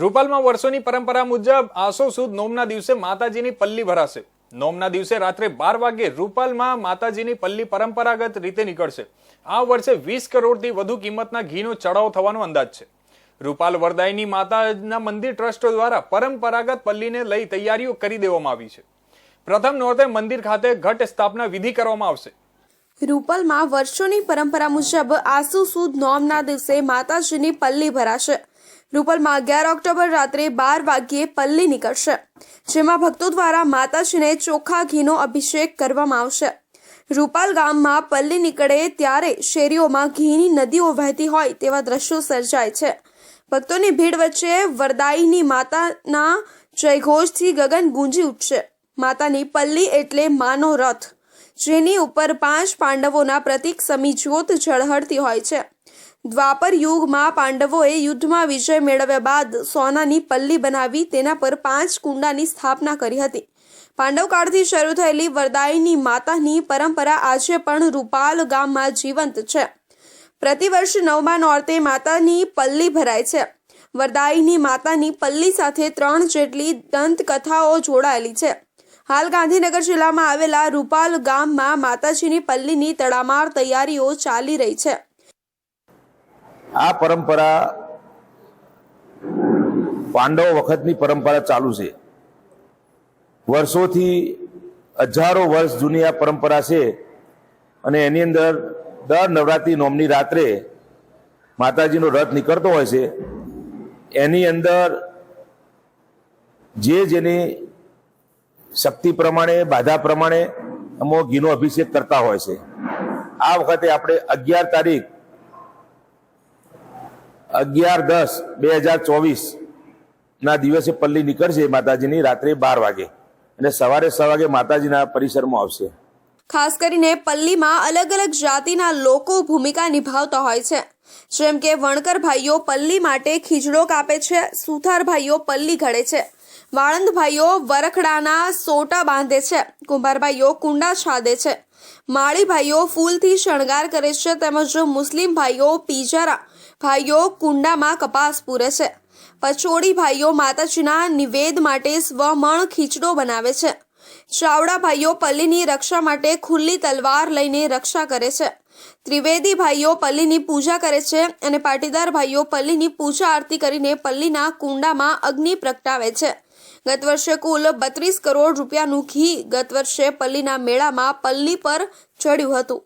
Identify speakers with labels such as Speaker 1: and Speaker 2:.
Speaker 1: રૂપાલમાં વર્ષોની પરંપરા મુજબ આસો સુદ નોમના દિવસે માતાજીની પલ્લી ભરાશે. નોમના દિવસે રાત્રે બાર વાગે રૂપાલમાં માતાજીની પલ્લી પરંપરાગત રીતે નીકળશે. આ વર્ષે વીસ કરોડથી વધુ કિંમતના ઘીનો ચડાવ થવાનો અંદાજ છે. રૂપાલ વરદાયની માતાના મંદિર ટ્રસ્ટો દ્વારા પરંપરાગત પલ્લીને લઈ તૈયારીઓ કરી દેવામાં આવી છે. પ્રથમ નોર્તે મંદિર ખાતે ઘટ સ્થાપના વિધિ કરવામાં આવશે.
Speaker 2: રૂપલમાં વર્ષોની પરંપરા મુજબ આસુ સુદ નોમના દિવસે માતાજીની પલ્લી ભરાશે. રૂપલમાં અગિયાર ઓક્ટોબર રાત્રે બાર વાગ્યે પલ્લી નીકળશે, જેમાં ભક્તો દ્વારા માતાજીને ચોખ્ખા ઘીનો અભિષેક કરવામાં આવશે. રૂપાલ ગામમાં પલ્લી નીકળે ત્યારે શેરીઓમાં ઘીની નદીઓ વહેતી હોય તેવા દ્રશ્યો સર્જાય છે. ભક્તોની ભીડ વચ્ચે વરદાઈની માતાના જયઘોષથી ગગન ગુંજી ઉઠશે. માતાની પલ્લી એટલે માનો રથ, જેની ઉપર પાંચ પાંડવોના પ્રતીક સમી જ્યોત ઝળહળતી હોય છે. દ્વાપર યુગમાં પાંડવોએ યુદ્ધમાં વિજય મેળવ્યા બાદ સોનાની પલ્લી બનાવી તેના પર પાંચ કુંડાની સ્થાપના કરી હતી. પાંડવ કાળથી શરૂ થયેલી વરદાયની માતાની પરંપરા આજે પણ રૂપાલ ગામમાં જીવંત છે. પ્રતિવર્ષ નવમા નોરતે માતાની પલ્લી ભરાય છે. વરદાયની માતાની પલ્લી સાથે ત્રણ જેટલી દંતકથાઓ જોડાયેલી છે. હાલ ગાંધીનગર જિલ્લામાં આવેલા રૂપાલ ગામમાં માતાજીની પલ્લીની તડામાર તૈયારીઓ ચાલી રહી છે.
Speaker 3: આ પરંપરા પાંડવો વખતની પરંપરા ચાલુ છે. વર્ષોથી હજારો વર્ષ જૂની આ પરંપરા છે અને એની અંદર દર નવરાત્રી નોમની રાત્રે માતાજીનો રથ નીકળતો હોય છે. એની અંદર જે જેની શક્તિ પ્રમાણે, બાધા પ્રમાણે અમો ઘીનો અભિષેક કરતા હોય છે. આ વખતે આપણે અગિયાર તારીખ અગિયાર દસ બે હજાર ચોવીસ ના દિવસે પલ્લી નીકળશે માતાજીની રાત્રે બાર વાગે. અને સવારે છ વાગે માતાજીના પરિસરમાં આવશે.
Speaker 2: ખાસ કરીને પલ્લીમાં અલગ અલગ જાતિના લોકો ભૂમિકા નિભાવતા હોય છે. જેમ કે વણકર ભાઈઓ પલ્લી માટે ખીજડો કાપે છે, સુથાર ભાઈઓ પલ્લી ઘડે છે, વાળંદ ભાઈઓ વરખડાના સોટા બાંધે છે, કુંભાર ભાઈઓ કુંડા છાદે છે, માળી ભાઈઓ ફૂલથી શણગાર કરે છે, તેમજ મુસ્લિમ ભાઈઓ પીજારા ભાઈઓ કુંડામાં કપાસ પૂરે છે. પચોડી ભાઈઓ માતાજીના નિવેદ માટે સ્વમણ ખીચડો બનાવે છે. ચાવડા ભાઈઓ પલ્લીની રક્ષા માટે ખુલ્લી તલવાર લઈને રક્ષા કરે છે. ત્રિવેદી ભાઈઓ પલ્લીની પૂજા કરે છે અને પાટીદાર ભાઈઓ પલ્લીની પૂજા આરતી કરીને પલ્લીના કુંડામાં અગ્નિ પ્રગટાવે છે. ગત વર્ષે કુલ બત્રીસ કરોડ રૂપિયાનું ઘી ગત વર્ષે પલ્લીના મેળામાં પલ્લી પર ચડ્યું હતું.